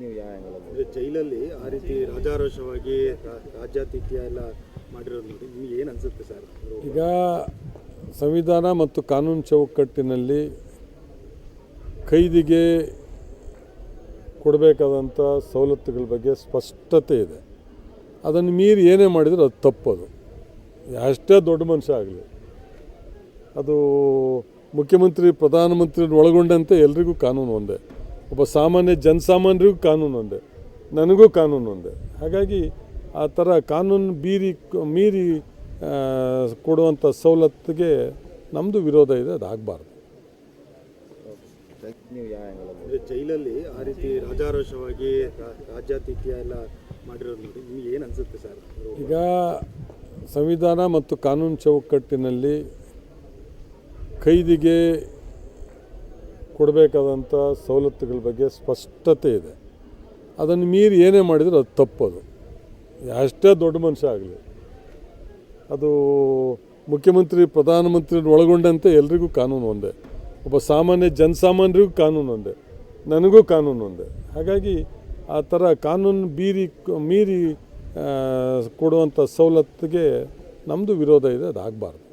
ನೀವು ಯಾವ ಜೈಲಲ್ಲಿ ಆ ರೀತಿ ರಾಜಾರೋಷವಾಗಿ ರಾಜ್ಯಾತಿಥ್ಯ ಎಲ್ಲ ಮಾಡಿರೋದು ನೋಡಿ ನಿಮ್ಗೆ ಏನು ಅನ್ಸುತ್ತೆ ಸರ್? ಈಗ ಸಂವಿಧಾನ ಮತ್ತು ಕಾನೂನು ಚೌಕಟ್ಟಿನಲ್ಲಿ ಕೈದಿಗೆ ಕೊಡಬೇಕಾದಂಥ ಸವಲತ್ತುಗಳ ಬಗ್ಗೆ ಸ್ಪಷ್ಟತೆ ಇದೆ. ಅದನ್ನು ಮೀರಿ ಏನೇ ಮಾಡಿದರೂ ಅದು ತಪ್ಪದು ಅಷ್ಟೇ ದೊಡ್ಡ ಮನುಷ್ಯ ಆಗಲಿ. ಅದು ಮುಖ್ಯಮಂತ್ರಿ ಪ್ರಧಾನಮಂತ್ರಿ ಒಳಗೊಂಡಂತೆ ಎಲ್ರಿಗೂ ಕಾನೂನು ಒಂದೇ. ಒಬ್ಬ ಸಾಮಾನ್ಯ ಜನಸಾಮಾನ್ಯರಿಗೂ ಕಾನೂನು ಒಂದೇ ನನಗೂ ಕಾನೂನು ಒಂದೇ. ಹಾಗಾಗಿ ಆ ಥರ ಕಾನೂನು ಬೀರಿ ಮೀರಿ ಕೊಡುವಂಥ ಸವಲತ್ತಿಗೆ ನಮ್ಮದು ವಿರೋಧ ಇದೆ ಅದು ಆಗಬಾರ್ದು. ಜೈಲಲ್ಲಿ ಆ ರೀತಿ ರಾಜಾರೋಷವಾಗಿ ರಾಜ್ಯಾತಿಥ್ಯ ಎಲ್ಲ ಮಾಡಿರೋದು ನೋಡಿ ನಿಮ್ಗೆ ಏನು ಅನ್ಸುತ್ತೆ ಸರ್? ಈಗ ಸಂವಿಧಾನ ಮತ್ತು ಕಾನೂನು ಚೌಕಟ್ಟಿನಲ್ಲಿ ಕೈದಿಗೆ ಕೊಡಬೇಕಾದಂಥ ಸವಲತ್ತುಗಳ ಬಗ್ಗೆ ಸ್ಪಷ್ಟತೆ ಇದೆ. ಅದನ್ನು ಮೀರಿ ಏನೇ ಮಾಡಿದರೂ ಅದು ತಪ್ಪದು. ಅಷ್ಟೇ ದೊಡ್ಡ ಮನುಷ್ಯ ಆಗಲಿ. ಅದು ಮುಖ್ಯಮಂತ್ರಿ ಪ್ರಧಾನಮಂತ್ರಿ ಒಳಗೊಂಡಂತೆ ಎಲ್ರಿಗೂ ಕಾನೂನು ಒಂದೇ. ಒಬ್ಬ ಸಾಮಾನ್ಯ ಜನಸಾಮಾನ್ಯರಿಗೂ ಕಾನೂನು ಒಂದೇ. ನನಗೂ ಕಾನೂನು ಒಂದೇ. ಹಾಗಾಗಿ ಆ ಥರ ಕಾನೂನು ಬೀರಿ, ಮೀರಿ ಕೊಡುವಂಥ ಸವಲತ್ತಿಗೆ ನಮ್ಮದು ವಿರೋಧ ಇದೆ ಅದು ಆಗಬಾರ್ದು